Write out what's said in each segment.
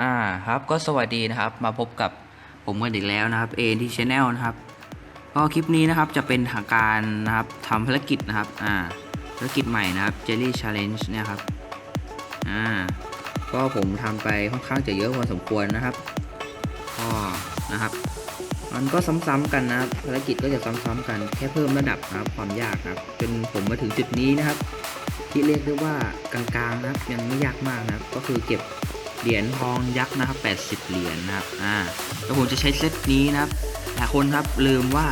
อ่าครับก็สวัสดีนะครับมาพบกับผมกันอีกแล้วนะครับเอที่ช anel นะครับก็คลิปนี้นะครับจะเป็นทางการนะครับทำภารกิจนะครับอ่าภารกิจใหม่นะครับ Jelly Challenge เนี่ยครับอ่าก็ผมทำไปค่อนข้างจะเยอะพอสมควรนะครับก็นะครับ มันก็ซ้ำๆกันนะครับภารกิจก็จะซ้ำๆกันแค่เพิ่มระดับนะครับความยากครับจนผมมาถึงจุดนี้นะครับ ที่เรียกได้ว่ากลางๆนะครับยังไม่ยากมากนะครับ ก็คือเก็บ เหรียญทองยักษ์นะครับ80 เหรียญนะครับอ่าแล้วผมจะใช้เซตนี้นะครับแต่คนครับลืมว่า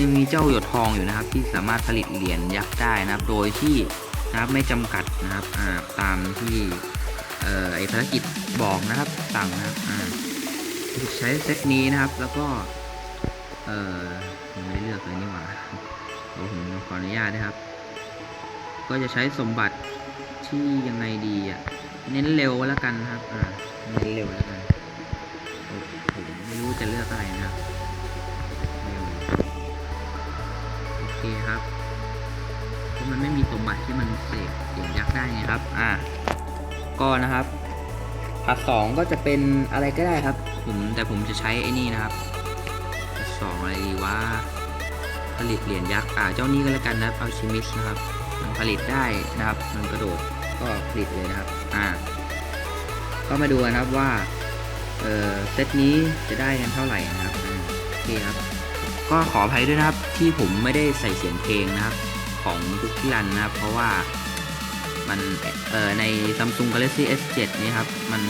ยังมีเจ้าหยดทองอยู่นะครับ ที่สามารถผลิตเหรียญยักษ์ได้นะครับ โดยที่นะครับไม่จำกัดนะครับอ่าตามที่เอ่อไอภารกิจบอกนะครับสั่งนะครับอ่าใช้เซตนี้นะครับแล้วก็เอ่อยังไม่ได้เลือกเลยนี่หว่าเดี๋ยวผมขออนุญาตนะครับ ก็จะใช้สมบัติที่ยังไงดีอะ เน้นเร็วแล้วกันครับ อ่า เน้นเร็วแล้วกันผมไม่รู้จะเลือกอะไรนะครับเร็วโอเคครับ เพราะมันไม่มีสมบัติที่มันเสกเสียงยักษ์ได้ไงครับ อ่า ก็นะครับพาร์ทสองก็จะเป็นอะไรก็ได้ครับ ผมแต่ผมจะใช้ไอ้นี่นะครับพาร์ทสองอะไรดีว่าผลิตเหรียญยักษ์อ่าเจ้านี้ก็แล้วกันนะครับเอาชิมิสนะครับ มันผลิตได้นะครับ มันกระโดด ก็ผลิตเลยนะครับ อ่า ก็มาดูกันะครับว่า เออเซตนี้จะได้กันเท่าไหร่นะครับอ่าโอเคครับ ก็ขออภัยด้วยนะครับ ที่ผมไม่ได้ใส่เสียงเพลงนะครับ ของทุกที่รันนะครับ เพราะว่ามันเอ่อใน Samsung Galaxy S7 นี่ครับ มัน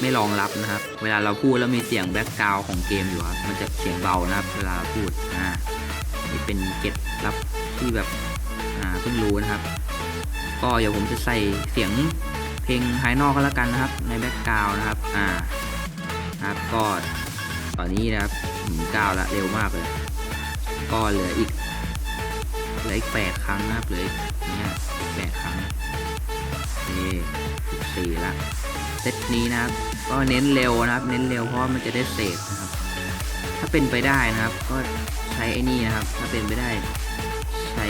ไม่รองรับนะครับ เวลาเราพูดแล้วมีเสียงแบ็กกราวของเกมอยู่ครับ มันจะเสียงเบานะครับ เวลาพูด อ่า นี่เป็นเก็ตลับที่แบบ อ่า เพิ่งรู้นะครับ ก็เดี๋ยวผมจะใส่เสียงเพลงภายนอกก็แล้วกันนะครับ ในแบ็กกราวนะครับ อ่าครับก็ตอนนี้นะครับถึงเก้าละเร็วมากเลย ก็เหลืออีกเหลืออีกแปดครั้งนะครับเหลืออีกเนี่ยแปดครั้งนี่สิบสี่ละเซตนี้นะครับ ก็เน้นเร็วนะครับ เน้นเร็วเพราะมันจะได้เสพนะครับ ถ้าเป็นไปได้นะครับ ก็ใช้ไอ้นี่นะครับ ถ้าเป็นไปได้ ใช้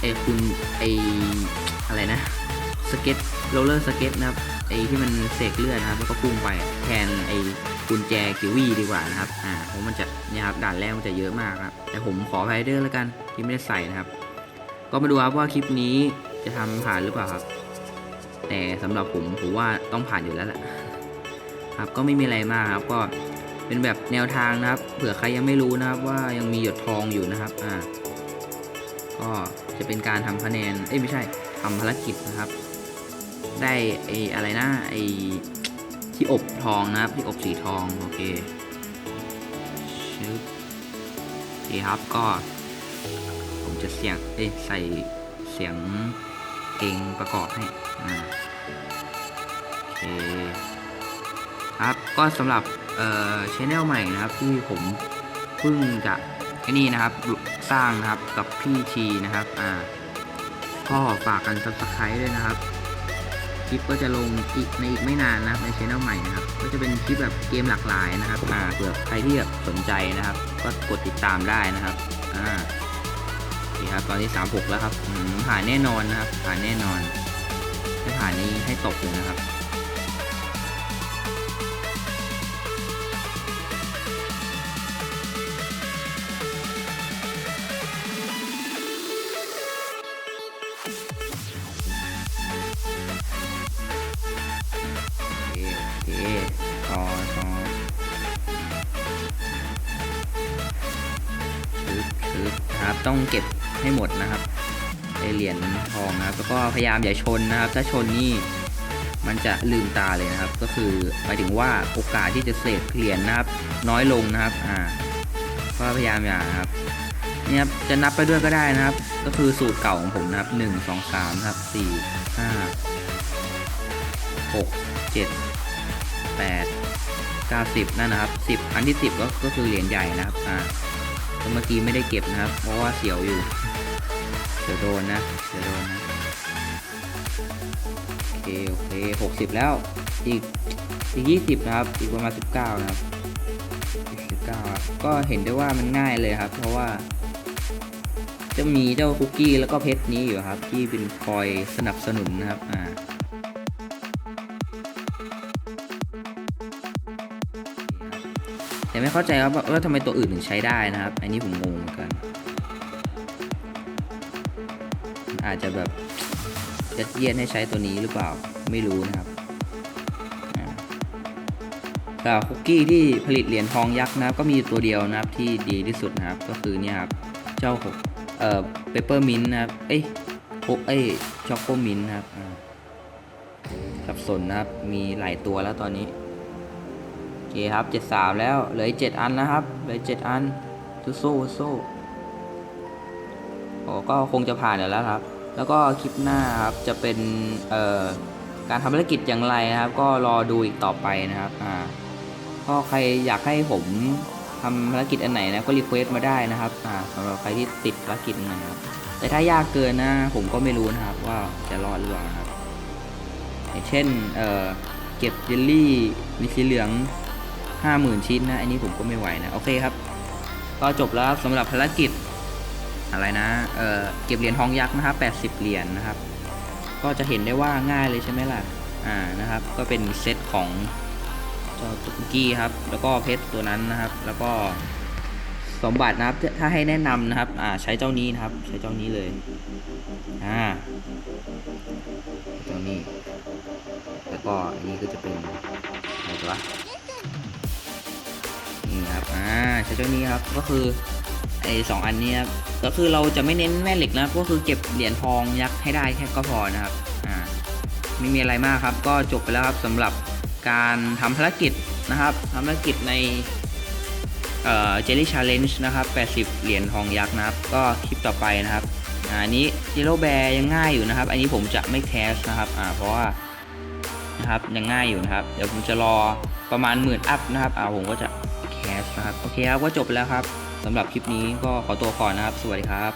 ไอ้คุณไอ อะไรนะสเก็ตโรลเลอร์สเก็ตนะครับไอที่มันเสกเลือดนะครับแล้วก็พุ่งไปแทนไอกุญแจกิวีดีกว่านะครับ อ่าเพราะมันจะเนี่ยครับด่านแรกมันจะเยอะมากครับ แต่ผมขอไพเดอร์แล้วกันที่ไม่ได้ใส่นะครับ ก็มาดูครับว่าคลิปนี้จะทำผ่านหรือเปล่าครับ แต่สำหรับผมผมว่าต้องผ่านอยู่แล้วแหละครับก็ไม่มีอะไรมากครับ ก็เป็นแบบแนวทางนะครับ เผื่อใครยังไม่รู้นะครับว่ายังมีหยดทองอยู่นะครับ อ่า ก็จะเป็นการทำคะแนน เอ้ยไม่ใช่ ทำภารกิจนะครับ ได้ไออะไรนะไอที่อบทองนะครับ ที่อบสีทอง โอเคชึบโอเคครับก็ ผมจะเสียงเอ้ใส่เสียงเพลงประกอบให้อ่าโอเคครับก็สำหรับเอ่อชแนลใหม่นะครับที่ผมเพิ่งจะไอ้นี่นะครับสร้างนะครับกับพี่ทีนะครับอ่า ก็ฝากกันซับสไครต์ด้วยนะครับ คลิปก็จะลงอีกในอีกไม่นานนะในช่องใหม่นะครับ ก็จะเป็นคลิปแบบเกมหลากหลายนะครับอ่าเผื่อใครที่แบบสนใจนะครับ ก็กดติดตามได้นะครับอ่าดีครับตอนนี้36แล้วครับผ่านแน่นอนนะครับผ่านแน่นอนถ้าผ่านนี้ให้ตกเลยนะครับ นะครับ ต้องเก็บให้หมดนะครับไอเหรียญทองนะครับ แล้วก็พยายามอย่าชนนะครับ ถ้าชนนี่มันจะลืมตาเลยนะครับ ก็คือหมายถึงว่าโอกาสที่จะเสกเหรียญนะครับ น้อยลงนะครับ อ่า ก็พยายามอย่าครับนี่ครับจะนับไปด้วยก็ได้นะครับ ก็คือสูตรเก่าของผมนะครับหนึ่งสองสามนะครับสี่ห้าหกเจ็ดแปดเก้าสิบนั่นนะครับสิบอันที่สิบก็ก็คือเหรียญใหญ่นะครับอ่า เมื่อกี้ไม่ได้เก็บนะครับ เพราะว่าเสียวอยู่ เสียวโดนนะ เสียวโดนนะ โอเค โอเคหกสิบแล้ว อีก อีกยี่สิบนะครับ อีกประมาณสิบเก้านะครับสิบเก้าครับก็เห็นได้ว่ามันง่ายเลยครับ เพราะว่า จะมีเจ้าคุกกี้แล้วก็เพชรนี้อยู่ครับ ที่เป็นคอยสนับสนุนนะครับ อ่า แต่ไม่เข้าใจครับว่าทำไมตัวอื่นถึงใช้ได้นะครับ อันนี้ผมงงเหมือนกัน อาจจะแบบยัดเยียดให้ใช้ตัวนี้หรือเปล่าไม่รู้นะครับอ่าแต่คุกกี้ที่ผลิตเหรียญทองยักษ์นะครับ ก็มีอยู่ตัวเดียวนะครับที่ดีที่สุดนะครับ ก็คือเนี่ยครับเจ้าเอ่อเปเปอร์มินนะครับเอ้ยโคเอ้ยช็อกโกมินนะครับสับสนนะครับมีหลายตัวแล้วตอนนี้ เคครับเจ็ดสามแล้ว เหลืออีกเจ็ดอันนะครับ เหลือเจ็ดอันสู้สู้สู้โอ้ก็คงจะผ่านเดี๋ยวแล้วครับ แล้วก็คลิปหน้าครับจะเป็นเอ่อการทำภารกิจอย่างไรนะครับ ก็รอดูอีกต่อไปนะครับอ่าก็ใครอยากให้ผมทำภารกิจอันไหนนะก็รีเควสต์มาได้นะครับอ่าสำหรับใครที่ติดภารกิจนไหนครับ แต่ถ้ายากเกินนะผมก็ไม่รู้นะครับว่าจะรอดหรือเปล่านะครับอย่างเช่นเอ่อเก็บเยลลี่มีสีเหลือง ห้าหมื่นชิ้นนะ อันนี้ผมก็ไม่ไหวนะ โอเคครับ ก็จบแล้วสำหรับภารกิจ อะไรนะ เอ่อเก็บเหรียญทองยักษ์นะครับ80 เหรียญนะครับ ก็จะเห็นได้ว่าง่ายเลยใช่ไหมล่ะ อ่า นะครับ ก็เป็นเซตของเจ้าตุ๊กกี้ครับ แล้วก็เพชรตัวนั้นนะครับ แล้วก็สมบัตินะครับ ถ้าให้แนะนำนะครับ อ่า ใช้เจ้านี้นะครับ ใช้เจ้านี้เลย อ่าเจ้านี้ แล้วก็อันนี้ก็จะเป็นอะไรวะ ครับอ่าใช้เจ้านี้ครับก็คือไอ้สองอันนี้ครับก็คือเราจะไม่เน้นแม่เหล็กนะก็คือเก็บเหรียญทองยักษ์ให้ได้แค่ก็พอนะครับอ่าไม่มีอะไรมากครับ ก็จบไปแล้วครับสำหรับการทำภารกิจนะครับทำภารกิจในเอ่อ Jelly Challenge นะครับ80 เหรียญทองยักษ์นะครับ ก็คลิปต่อไปนะครับอ่าอันนี้ Yellow Bear ยังง่ายอยู่นะครับ อันนี้ผมจะไม่แคสนะครับอ่าเพราะว่านะครับยังง่ายอยู่นะครับ เดี๋ยวผมจะรอประมาณหมื่นอัพนะครับอ่าผมก็จะ แคสนะครับ โอเคครับ ก็จบไปแล้วครับสำหรับคลิปนี้ก็ขอตัวก่อนนะครับ สวัสดีครับ